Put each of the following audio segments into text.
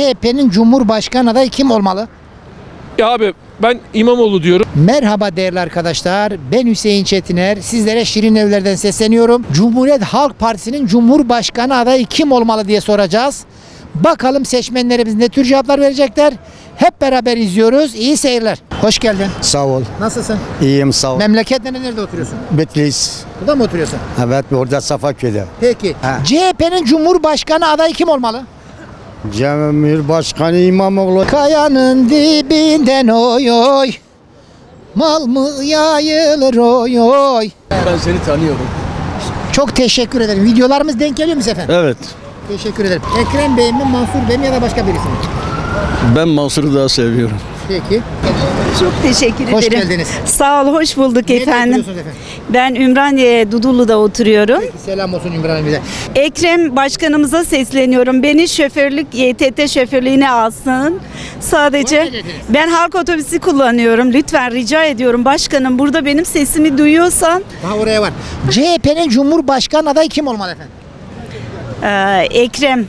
CHP'nin Cumhurbaşkanı adayı kim olmalı? Ya abi ben İmamoğlu diyorum. Merhaba değerli arkadaşlar. Ben Hüseyin Çetiner. Sizlere Şirin Evler'den sesleniyorum. Cumhuriyet Halk Partisi'nin Cumhurbaşkanı adayı kim olmalı diye soracağız. Bakalım seçmenlerimiz ne tür cevaplar verecekler. Hep beraber izliyoruz. İyi seyirler. Hoş geldin. Sağ ol. Nasılsın? İyiyim sağ ol. Memleket nerede, oturuyorsun? Bitlis. Burada mı oturuyorsun? Evet orada Safaköy'de. Peki. CHP'nin Cumhurbaşkanı adayı kim olmalı? Cumhurbaşkanı İmamoğlu. Kayanın dibinden oy oy. Mal mı yayılır oy oy. Ben seni tanıyorum. Çok teşekkür ederim. Videolarımız denk geliyor mu efendim? Evet. Teşekkür ederim. Ekrem Bey mi, Mansur Bey mi ya da başka birisi mi? Ben Mansur'u daha seviyorum. Peki. Çok teşekkür Hoş ederim. geldiniz. Sağ ol, hoş bulduk Nerede efendim. oturuyorsunuz efendim? Ben Ümraniye Dudullu'da oturuyorum. Selam olsun Ümran Hanım'a. Ekrem Başkanımıza sesleniyorum. Beni şoförlük, YTT şoförlüğüne alsın. Sadece ben halk otobüsü kullanıyorum. Lütfen rica ediyorum başkanım burada benim sesimi duyuyorsan Daha oraya var. CHP'nin Cumhurbaşkanı adayı kim olmalı efendim? Ekrem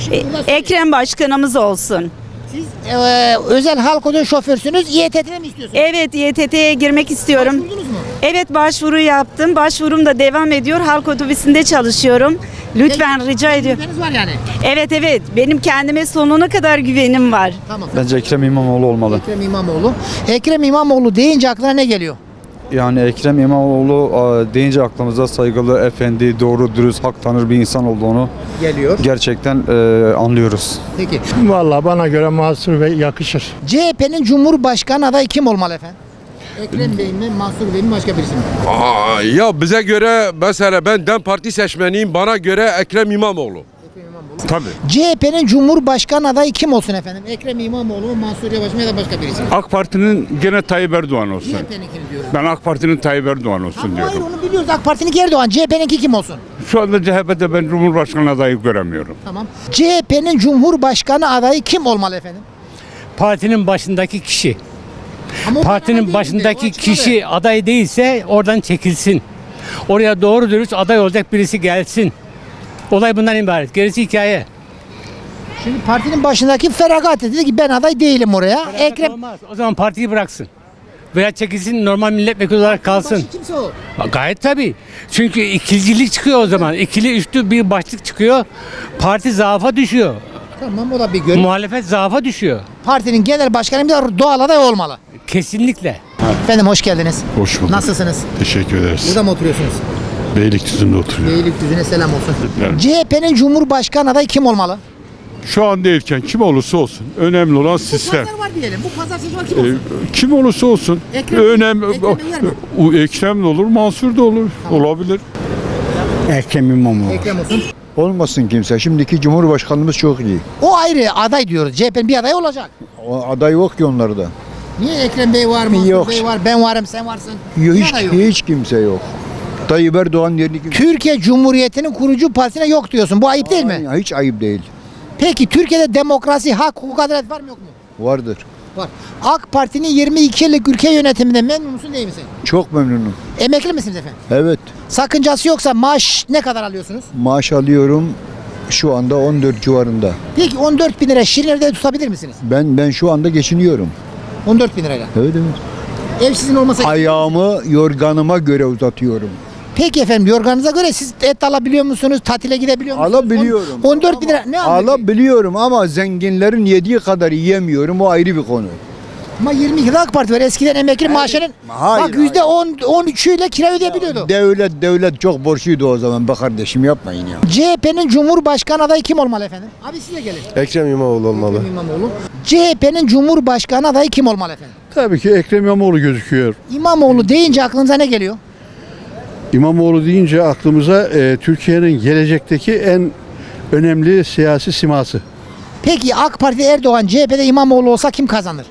şimdi E- burada söyleyeyim. Ekrem Başkanımız olsun. Siz e, özel halk otobüs şoförsünüz. İETT'de mi istiyorsunuz? Evet YTT'ye girmek istiyorum. Başvurdunuz mu? Evet başvuru yaptım. Başvurum da devam ediyor. Halk otobüsünde çalışıyorum. Lütfen Peki, rica ediyorum. güveniniz var yani. Evet evet benim kendime sonuna kadar güvenim var. Tamam. Bence Ekrem İmamoğlu olmalı. Ekrem İmamoğlu. Ekrem İmamoğlu deyince aklına ne geliyor? Yani Ekrem İmamoğlu a, deyince aklımıza saygılı, efendi, doğru, dürüst, hak tanır bir insan olduğunu Geliyor. gerçekten e, anlıyoruz. Peki. Vallahi bana göre Mansur Bey yakışır. CHP'nin Cumhurbaşkanı adayı kim olmalı efendim? Ekrem Bey mi, Mansur Bey mi, başka birisi mi? Aa, ya bize göre mesela ben DEM Parti seçmeniyim. Bana göre Ekrem İmamoğlu. Tabii. CHP'nin Cumhurbaşkanı adayı kim olsun efendim? Ekrem İmamoğlu mu, Mansur Yavaş mı ya da başka birisi mi? AK Parti'nin gene Tayyip Erdoğan olsun. CHP'ninkini diyorum. Ben AK Parti'nin Tayyip Erdoğan olsun Ama hayır diyorum. onu biliyoruz. AK Parti'nin Erdoğan. CHP'ninki kim olsun? Şu anda CHP'de ben Cumhurbaşkanı adayı göremiyorum. Tamam. CHP'nin Cumhurbaşkanı adayı kim olmalı efendim? partinin başındaki kişi. Ama o Partinin değil de, o başındaki açıkladı. kişi aday değilse oradan çekilsin. Oraya doğru dürüst aday olacak birisi gelsin. Olay bundan ibaret. Gerisi hikaye. Şimdi partinin başındaki feragat etti. Dedi ki ben aday değilim oraya. Ekrem Olmaz. O zaman partiyi bıraksın. Veya çekilsin normal milletvekili olarak kalsın. Başı kimse o. Gayet tabii. Çünkü ikilcilik çıkıyor o zaman. İkili üçlü bir başlık çıkıyor. Parti zaafa düşüyor. Tamam o da bir görüş. Muhalefet zaafa düşüyor. Partinin genel başkanı bir de doğal aday olmalı. Kesinlikle. Efendim hoş geldiniz. Hoş bulduk. Nasılsınız? Teşekkür ederiz. Burada mı oturuyorsunuz? Beylikdüzü'nde oturuyorum. Beylikdüzü'ne selam olsun. Evet. CHP'nin Cumhurbaşkanı adayı kim olmalı? Şu an değilken kim olursa olsun. Önemli olan sistem. Pazar var diyelim. Bu pazar seçimi kim Ee, olsun? kim olursa olsun. Ekrem- Önemli. Ekrem? O Ekrem de olur, Mansur da olur. Olabilir. Ekrem İmamoğlu. Ekrem olsun. Olmasın kimse. Şimdiki Cumhurbaşkanımız çok iyi. O ayrı aday diyoruz. CHP'nin bir adayı olacak. O aday yok ki onlarda. Niye Ekrem Bey var, Mansur Yok. Bey var, ben varım, sen varsın? Yok, hiç, yok? hiç kimse yok. Tayyip Erdoğan yerini kimse... Türkiye Cumhuriyeti'nin kurucu partisine yok diyorsun. Bu ayıp değil mi? Aynen, Hiç ayıp değil. Peki Türkiye'de demokrasi, hak, hukuk, adalet var mı yok mu? Vardır. Var. AK Parti'nin 22 yıllık ülke yönetiminde memnun musun değil misin? Çok memnunum. Emekli misiniz efendim? Evet. Sakıncası yoksa maaş ne kadar alıyorsunuz? Maaş alıyorum şu anda 14 civarında. Peki 14 bin lira şirin evde tutabilir misiniz? Ben ben şu anda geçiniyorum. 14 bin lirayla. Evet evet. Ev sizin olmasa... Ayağımı yorganıma göre uzatıyorum. Peki efendim yorganınıza göre siz et alabiliyor musunuz? Tatile gidebiliyor musunuz? Alabiliyorum. On- 14 bin lira ne alabiliyorsun? Alabiliyorum ama zenginlerin yediği kadar yiyemiyorum. O ayrı bir konu. Ama 22 yılda AK Parti var. Eskiden emekli maaşının Hayır, bak yüzde 10 13'üyle kira ödeyebiliyordu. Devlet devlet çok borçluydu o zaman be kardeşim yapmayın ya. CHP'nin Cumhurbaşkanı adayı kim olmalı efendim? Abi size gelin. Ekrem İmamoğlu olmalı. Ekrem İmamoğlu. CHP'nin Cumhurbaşkanı adayı kim olmalı efendim? Tabii ki Ekrem İmamoğlu gözüküyor. İmamoğlu deyince aklınıza ne geliyor? İmamoğlu deyince aklımıza e, Türkiye'nin gelecekteki en önemli siyasi siması. Peki AK Parti Erdoğan, CHP'de İmamoğlu olsa kim kazanır?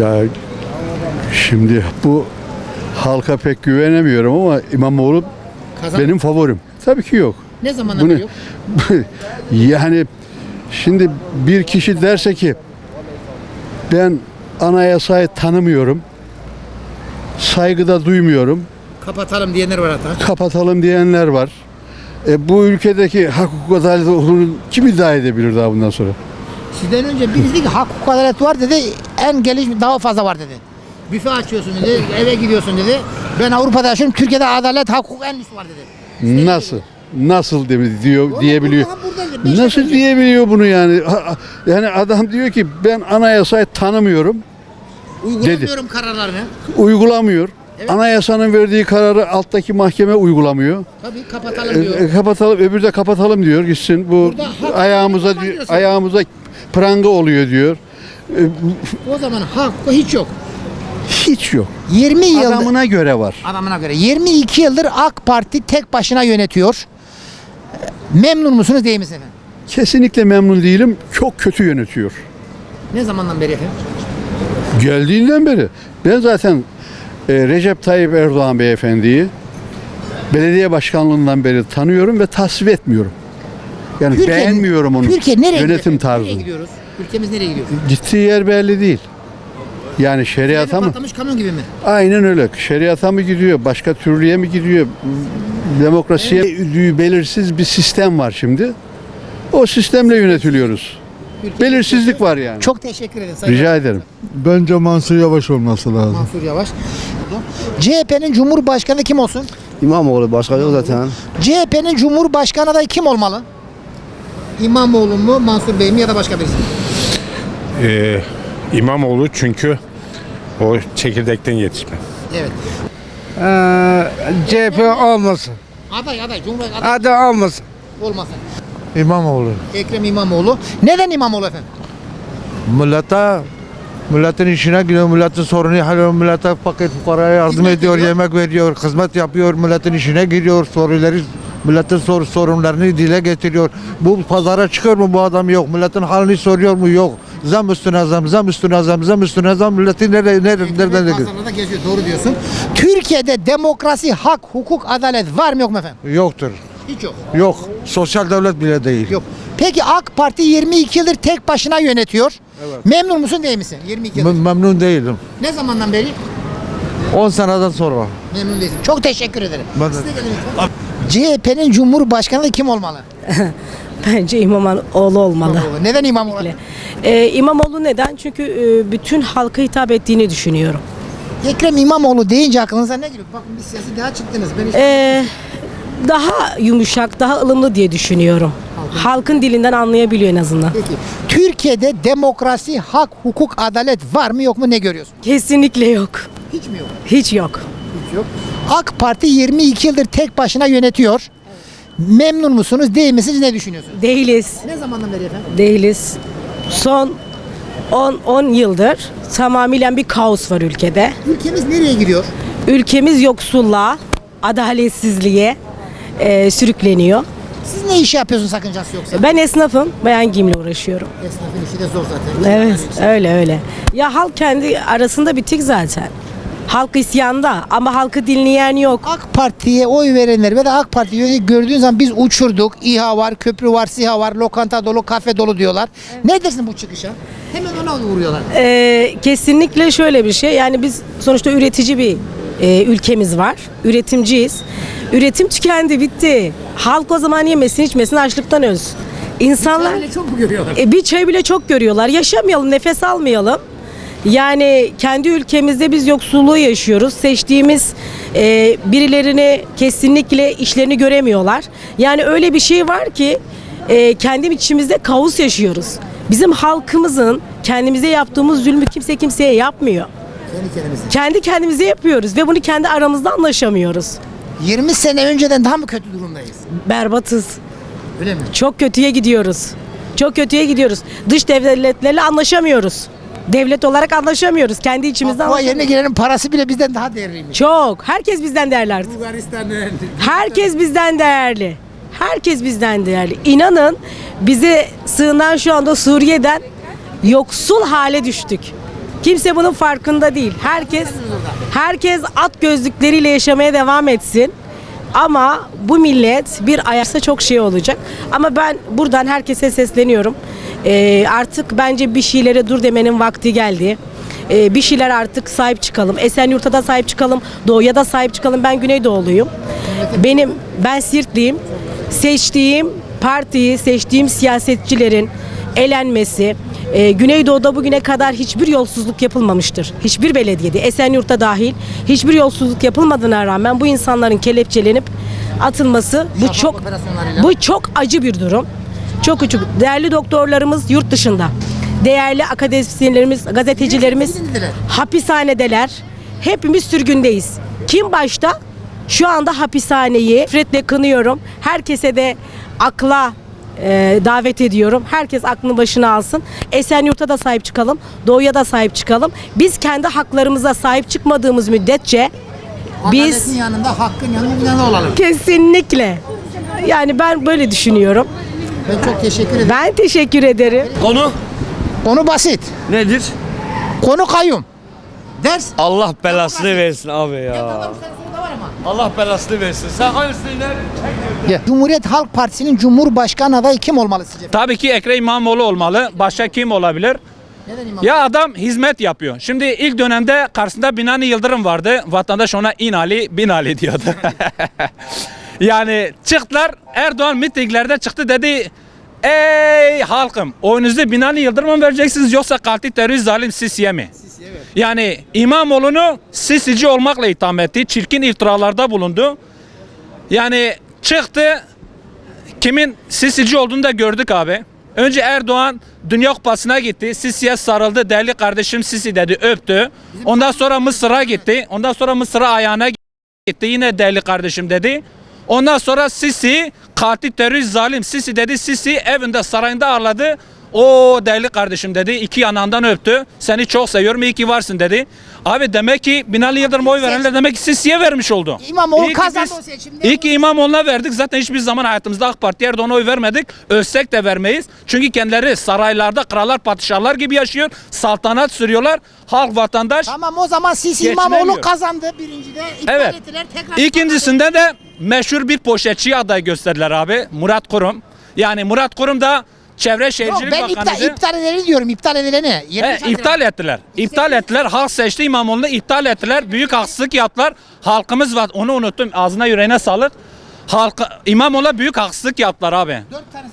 Ya şimdi bu halka pek güvenemiyorum ama İmamoğlu Kazanır. benim favorim. Tabii ki yok. Ne zaman Bu ne? yok? yani şimdi bir kişi derse ki ben anayasayı tanımıyorum, saygıda duymuyorum, Kapatalım diyenler var hatta. kapatalım diyenler var. E, bu ülkedeki hak hukuk adalet olduğunu kim iddia edebilir daha bundan sonra? Sizden önce birisi dedi ki hak hukuk adalet var dedi. En gelişmiş daha fazla var dedi. Büfe açıyorsun dedi. Eve gidiyorsun dedi. Ben Avrupa'da yaşıyorum. Türkiye'de adalet hak hukuk en üstü var dedi. Nasıl? Nasıl de- diyor diyebiliyor. Burada beş Nasıl diyebiliyor bunu yani? Ha- Yani adam diyor ki ben anayasayı tanımıyorum, Uygulamıyorum kararlarını. uygulamıyor. Evet. Anayasanın verdiği kararı alttaki mahkeme uygulamıyor. Tabii kapatalım diyor. E, kapatalım, öbürü de kapatalım diyor. Gitsin bu Burada ayağımıza ayağımıza pranga oluyor diyor. E, O zaman hak hukuk hiç yok. hiç yok. 20 yıldır Adamına göre var. adamına göre 22 yıldır AK Parti tek başına yönetiyor. Memnun musunuz değil misiniz efendim? Kesinlikle memnun değilim. Çok kötü yönetiyor. Ne zamandan beri efendim? Geldiğinden beri. Ben zaten Recep Tayyip Erdoğan beyefendiyi belediye başkanlığından beri tanıyorum ve tasvip etmiyorum. Yani Türkiye- beğenmiyorum onu. Türkiye nereye yönetim efendim? Nereye tarzını. gidiyoruz? Ülkemiz nereye gidiyor? Gittiği yer belli değil. Yani şeriata mı? Patlamış kamyon gibi mi? Aynen öyle. Şeriata mı gidiyor? Başka türlüye mi gidiyor? Demokrasiye belirsiz bir sistem var şimdi. O sistemle yönetiliyoruz. Belirsizlik var yani. Çok teşekkür ederim. Sayın Rica ederim. Bence Mansur Yavaş olması lazım. Mansur Yavaş. CHP'nin Cumhurbaşkanı kim olsun? İmamoğlu başka yok zaten. CHP'nin Cumhurbaşkanı adayı kim olmalı? İmamoğlu mu, Mansur Bey mi ya da başka birisi? mi? Ee, İmamoğlu çünkü o çekirdekten yetişme. Evet. CHP olmasın. Aday aday, Cumhurbaşkanı aday Adı olmasın. olmasın. İmamoğlu. Ekrem İmamoğlu. Neden İmamoğlu efendim? Millete milletin işine gidiyor, milletin sorunu hallediyor, millete paket fukaraya yardım Hizmet ediyor, ediyor. yemek veriyor, hizmet yapıyor, milletin işine gidiyor, soruları milletin soru sorunlarını dile getiriyor. Bu pazara çıkıyor mu bu adam yok, milletin halini soruyor mu yok. Zam üstüne zam, zam üstüne zam, zam üstüne zam, milleti nerede, nerede, nereden de Pazarlarda geziyor, doğru diyorsun. Türkiye'de demokrasi, hak, hukuk, adalet var mı yok mu efendim? Yoktur. Hiç yok. Yok. Sosyal devlet bile değil. Yok. Peki AK Parti 22 yıldır tek başına yönetiyor. Memnun musun değil misin? 22 yıldır. Mem- memnun değilim. ne zamandan beri? 10 seneden sonra. Memnun değilsin. Çok teşekkür ederim. Ben de- Siz de gelin lütfen. CHP'nin Cumhurbaşkanı kim olmalı? Bence İmamoğlu olmalı. Neden İmamoğlu? Ee, İmamoğlu neden? Çünkü e, bütün halka hitap ettiğini düşünüyorum. Ekrem İmamoğlu deyince aklınıza ne geliyor? Bakın bir siyasi daha çıktınız. Ben hiç... Ee, daha yumuşak, daha ılımlı diye düşünüyorum. Halkın dilinden anlayabiliyor en azından. Peki. Türkiye'de demokrasi, hak, hukuk, adalet var mı yok mu ne görüyorsun? Kesinlikle yok. Hiç mi yok? Hiç yok. Hiç yok. AK Parti 22 yıldır tek başına yönetiyor. Memnun musunuz değil misiniz ne düşünüyorsunuz? Değiliz. Ne zamandan beri efendim? Değiliz. Son 10 10 yıldır tamamıyla bir kaos var ülkede. Ülkemiz nereye gidiyor? Ülkemiz yoksulluğa, adaletsizliğe e, sürükleniyor. Siz ne iş yapıyorsunuz sakıncası yoksa? Ben esnafım, bayan giyimle uğraşıyorum. Esnafın işi de zor zaten. Evet, öyle öyle. Ya halk kendi arasında bitik zaten. Halk isyanda ama halkı dinleyen yok. AK Parti'ye oy verenler ve de AK Parti yönetimi gördüğün zaman biz uçurduk. İHA var, köprü var, SİHA var, lokanta dolu, kafe dolu diyorlar. Ne dersin bu çıkışa? Hemen ona vuruyorlar. Ee, kesinlikle şöyle bir şey. Yani biz sonuçta üretici bir e, ülkemiz var. Üretimciyiz. Üretim tükendi, bitti. Halk o zaman yemesin, içmesin, açlıktan ölsün. İnsanlar çok mu görüyorlar? E, bir çay bile çok görüyorlar. Yaşamayalım, nefes almayalım. Yani kendi ülkemizde biz yoksulluğu yaşıyoruz. Seçtiğimiz e, birilerini kesinlikle işlerini göremiyorlar. Yani öyle bir şey var ki e, kendi içimizde kaos yaşıyoruz. Bizim halkımızın kendimize yaptığımız zulmü kimse kimseye yapmıyor. Kendi kendimize. Kendi kendimize yapıyoruz ve bunu kendi aramızda anlaşamıyoruz. 20 sene önceden daha mı kötü durumdayız? Berbatız. Öyle mi? Çok kötüye gidiyoruz. Çok kötüye gidiyoruz. Dış devletlerle anlaşamıyoruz. Devlet olarak anlaşamıyoruz. Kendi içimizde yerine anlaşamıyoruz. girenin parası bile bizden daha değerliymiş. Çok. Herkes bizden değerli artık. Bulgaristan'ın. Herkes bizden değerli. Herkes bizden değerli. İnanın bize sığınan şu anda Suriye'den yoksul hale düştük. Kimse bunun farkında değil. Herkes herkes at gözlükleriyle yaşamaya devam etsin. Ama bu millet bir ayarsa çok şey olacak. Ama ben buradan herkese sesleniyorum. Ee, artık bence bir şeylere dur demenin vakti geldi. Ee, bir şeyler artık sahip çıkalım. Esenyurt'a da sahip çıkalım. Doğu'ya da sahip çıkalım. Ben Güneydoğuluyum. Benim ben Sirtliyim. seçtiğim partiyi, seçtiğim siyasetçilerin elenmesi, e, Güneydoğu'da bugüne kadar hiçbir yolsuzluk yapılmamıştır. Hiçbir belediyede, Esenyurt'ta dahil hiçbir yolsuzluk yapılmadığına rağmen bu insanların kelepçelenip atılması bu çok bu çok acı bir durum. Çok acı. Değerli doktorlarımız yurt dışında. Değerli akademisyenlerimiz, gazetecilerimiz hapishanedeler. Hepimiz sürgündeyiz. Kim başta? Şu anda hapishaneyi nefretle kınıyorum. Herkese de akla e, davet ediyorum. Herkes aklını başına alsın. Esenyurt'a da sahip çıkalım. Doğu'ya da sahip çıkalım. Biz kendi haklarımıza sahip çıkmadığımız müddetçe biz Adaletin yanında hakkın yanında yanında olalım. kesinlikle yani ben böyle düşünüyorum. Ben çok teşekkür ederim. Ben teşekkür ederim. Konu Konu basit. nedir? Konu kayyum. Ders. Allah belasını versin abi ya. Allah belasını versin. Sen hangisini Cumhuriyet Halk Partisi'nin Cumhurbaşkanı adayı kim olmalı sizce? Tabii ki Ekrem İmamoğlu olmalı. Başka kim olabilir? Neden? Ya adam hizmet yapıyor. Şimdi ilk dönemde karşısında Binali Yıldırım vardı. Vatandaş ona İnali, Binali diyordu. yani çıktılar Erdoğan mitinglerde çıktı dedi Ey halkım oyunuzu Binali Yıldırım'a vereceksiniz yoksa katil terörist zalim Sisi'ye mi? Yani İmamoğlu'nu Sisici olmakla itham etti. Çirkin iftiralarda bulundu. Yani çıktı kimin Sisici olduğunu da gördük abi. Önce Erdoğan Dünya Kupası'na gitti. Sisi'ye sarıldı. Değerli kardeşim Sisi dedi öptü. Ondan sonra Mısır'a gitti. Ondan sonra Mısır'a ayağına gitti. Yine değerli kardeşim dedi. Ondan sonra Sisi katil terörist zalim Sisi dedi. Sisi evinde sarayında ağırladı. O değerli kardeşim dedi. iki yanağından öptü. Seni çok seviyorum. iyi ki varsın dedi. Abi demek ki Binali Yıldırım oy verenler demek ki Sisi'ye vermiş oldu. İmamoğlu İyi ki kazandı biz- o seçimde. İyi ki İmamoğlu'na verdik. Zaten hiçbir zaman hayatımızda AK Parti'ye Erdoğan'a oy vermedik. Ölsek de vermeyiz. Çünkü kendileri saraylarda krallar, padişahlar gibi yaşıyor. Saltanat sürüyorlar. Halk, vatandaş. Tamam o zaman Sisi Geçinemiyor. İmamoğlu kazandı birincide. İptal Evet. ettiler tekrar. İkincisinde de meşhur bir poşetçi aday gösterdiler abi. Murat Kurum. Yani Murat Kurum da Çevre Yok, Şehircilik ben iptal, Bakanı'ydı. iptal edileni diyorum iptal edileni. He, iptal ettiler. İptal ettiler. Halk seçti İmamoğlu'nu iptal ettiler. Büyük haksızlık yaptılar. Halkımız var. Onu unuttum. Ağzına yüreğine sağlık. Halk İmamoğlu'na büyük haksızlık yaptılar abi.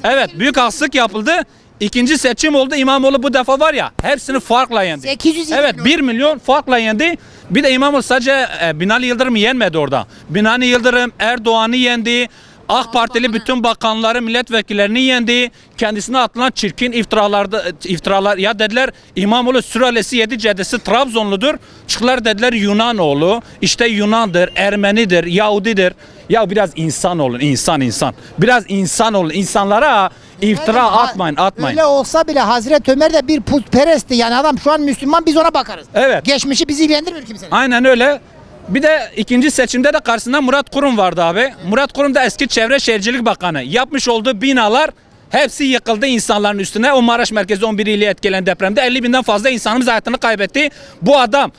Evet, büyük haksızlık yapıldı. İkinci seçim oldu. İmamoğlu bu defa var ya hepsini farkla yendi. 800 Evet milyon. 1 milyon farkla yendi. Bir de İmamoğlu sadece e, Binali Yıldırım'ı yenmedi orada. Binali Yıldırım Erdoğan'ı yendi. AK Partili bütün bakanları, milletvekillerini yendi. Kendisine atılan çirkin iftiralarda iftiralar ya dediler İmamoğlu süralesi yedi caddesi Trabzonludur. Çıktılar dediler Yunanoğlu. İşte Yunandır, Ermenidir, Yahudidir. Ya biraz insan olun, insan insan. Biraz insan olun. İnsanlara iftira Ha- atmayın, atmayın. Öyle olsa bile Hazreti Ömer de bir putperestti. Yani adam şu an Müslüman biz ona bakarız. Evet. Geçmişi bizi ilgilendirmiyor kimsenin. Aynen öyle. Bir de ikinci seçimde de karşısında Murat Kurum vardı abi. Murat Kurum da eski Çevre Şehircilik Bakanı. Yapmış olduğu binalar hepsi yıkıldı insanların üstüne. O Maraş merkezi 11 ili etkilen depremde 50 binden fazla insanımız hayatını kaybetti. Bu adam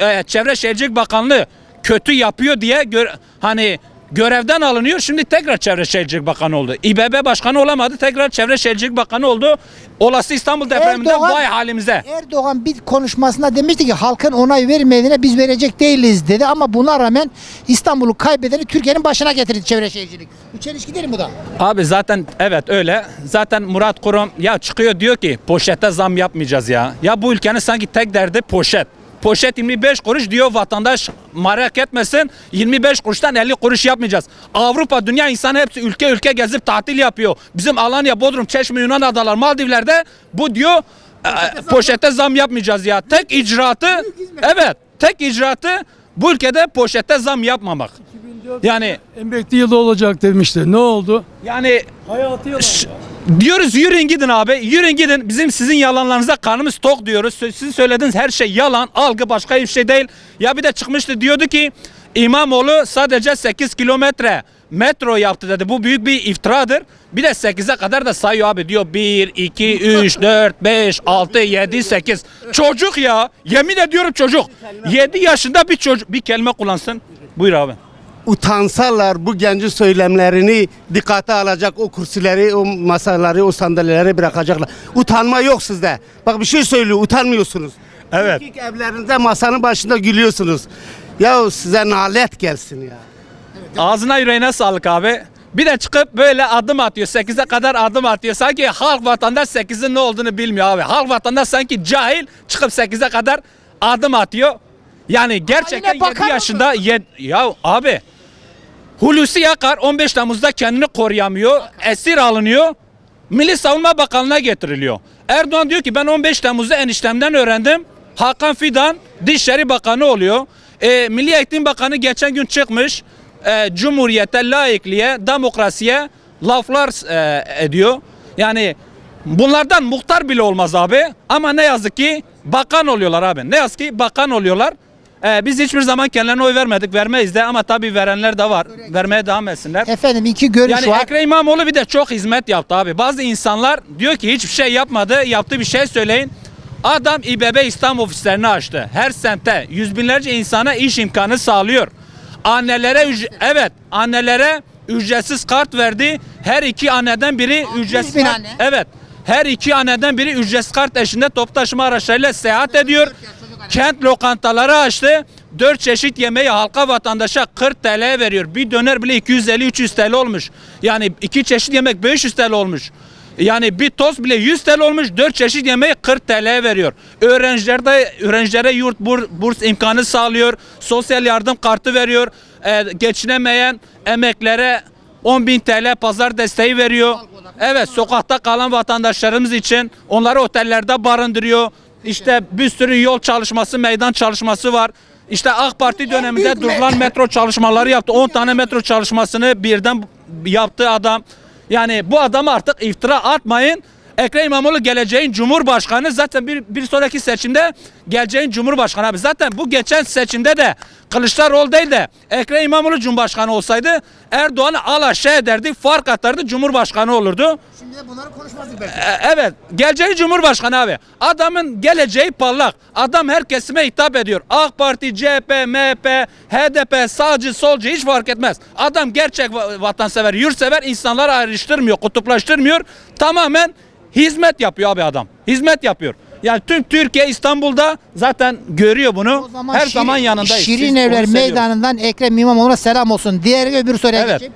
e, Çevre Şehircilik Bakanlığı kötü yapıyor diye gör, hani görevden alınıyor. Şimdi tekrar Çevre Şehircilik Bakanı oldu. İBB Başkanı olamadı. Tekrar Çevre Şehircilik Bakanı oldu. Olası İstanbul depreminde Erdoğan- vay halimize. Erdoğan bir konuşmasında demişti ki halkın onay vermediğine biz verecek değiliz dedi ama buna rağmen İstanbul'u kaybedeni Türkiye'nin başına getirdi çevre şehircilik. Bu çelişki değil mi bu da? Abi zaten evet öyle. Zaten Murat Kurum ya çıkıyor diyor ki poşete zam yapmayacağız ya. Ya bu ülkenin sanki tek derdi poşet. Poşet 25 kuruş diyor vatandaş merak etmesin 25 kuruştan 50 kuruş yapmayacağız. Avrupa dünya insanı hepsi ülke ülke gezip tatil yapıyor. Bizim Alanya, Bodrum, Çeşme, Yunan adalar, Maldivler'de bu diyor e, poşete zam yapmayacağız ya. Tek icraatı evet tek icraatı bu ülkede poşete zam yapmamak. Yani Emekli yılı olacak demişti. Ne oldu? yani Hayatı yalan. Diyoruz yürüyün gidin abi. Yürüyün gidin. Bizim sizin yalanlarınıza karnımız tok diyoruz. Sizin söylediğiniz her şey yalan. Algı başka hiçbir şey değil. Ya bir de çıkmıştı diyordu ki İmamoğlu sadece 8 kilometre metro yaptı dedi. Bu büyük bir iftiradır. Bir de 8'e kadar da sayıyor abi diyor 1, 2, 3, 4, 5, 6, 7, 8. Çocuk ya. Yemin ediyorum çocuk. 7 yaşında bir çocuk. Bir kelime kullansın. Buyur abi. Utansalar bu gencin söylemlerini dikkate alacak o kursileri, o masaları, o sandalyeleri bırakacaklar. Utanma yok sizde. Bak bir şey söylüyor, utanmıyorsunuz. Evet. İlk evlerinizde masanın başında gülüyorsunuz. Ya size nalet gelsin ya. Ağzına yüreğine sağlık abi. Bir de çıkıp böyle adım atıyor. 8'e kadar adım atıyor. Sanki halk vatandaş 8'in ne olduğunu bilmiyor abi. Halk vatandaş sanki cahil çıkıp 8'e kadar adım atıyor. Yani gerçekten yine bakan 7 yaşında yed- ya abi Hulusi Yakar 15 Temmuz'da kendini koruyamıyor. Esir alınıyor. Milli Savunma Bakanlığı'na getiriliyor. Erdoğan diyor ki ben 15 Temmuz'da eniştemden öğrendim. Hakan Fidan Dışişleri Bakanı oluyor. E, Milli Eğitim Bakanı geçen gün çıkmış. E, Cumhuriyete, laikliğe, demokrasiye laflar e, ediyor. Yani bunlardan muhtar bile olmaz abi. Ama ne yazık ki bakan oluyorlar abi. Ne yazık ki bakan oluyorlar. E, biz hiçbir zaman kendilerine oy vermedik, vermeyiz de ama tabii verenler de var. Vermeye devam etsinler. Efendim iki görüş Yani var. Ekrem İmamoğlu bir de çok hizmet yaptı abi. Bazı insanlar diyor ki hiçbir şey yapmadı. Yaptığı bir şey söyleyin. Adam İBB İstanbul ofislerini açtı. Her semte yüz binlerce insana iş imkanı sağlıyor. Annelere evet annelere ücretsiz kart verdi. Her iki anneden biri ücretsiz kart. anne. Evet. Her iki anneden biri ücretsiz kart eşinde top taşıma araçlarıyla seyahat ediyor. Kent lokantaları açtı. 4 çeşit yemeği halka vatandaşa 40 TL veriyor. Bir döner bile 250-300 TL olmuş. Yani iki çeşit yemek 500 TL olmuş. Yani bir tost bile 100 TL olmuş. 4 çeşit yemeği 40 TL veriyor. Öğrencilerde öğrencilere yurt bur- burs imkanı sağlıyor. Sosyal yardım kartı veriyor. Ee, geçinemeyen emeklere 10 bin TL pazar desteği veriyor. Evet sokakta kalan vatandaşlarımız için onları otellerde barındırıyor. İşte bir sürü yol çalışması, meydan çalışması var. İşte AK Parti döneminde durulan metro çalışmaları yaptı. 10 tane metro çalışmasını birden yaptı adam. Yani bu adam artık iftira atmayın. Ekrem İmamoğlu geleceğin Cumhurbaşkanı zaten bir, bir sonraki seçimde geleceğin Cumhurbaşkanı abi. Zaten bu geçen seçimde de Kılıçdaroğlu değil de Ekrem İmamoğlu Cumhurbaşkanı olsaydı Erdoğan'ı alaşağı ederdi, fark atardı, Cumhurbaşkanı olurdu. Şimdi bunları konuşmazdık belki. E, evet. Geleceği Cumhurbaşkanı abi. Adamın geleceği parlak. Adam her kesime hitap ediyor. AK Parti, CHP, MHP, HDP, sağcı, solcu hiç fark etmez. Adam gerçek va- vatansever, yurtsever insanları ayrıştırmıyor, kutuplaştırmıyor. Tamamen hizmet yapıyor abi adam. Hizmet yapıyor. Yani tüm Türkiye İstanbul'da zaten görüyor bunu. Her Şirin- zaman yanındayız. Şirin Evler seviyoruz. Meydanı'ndan Ekrem İmamoğlu'na selam olsun. Diğer öbür soruya Evet. geçeyim.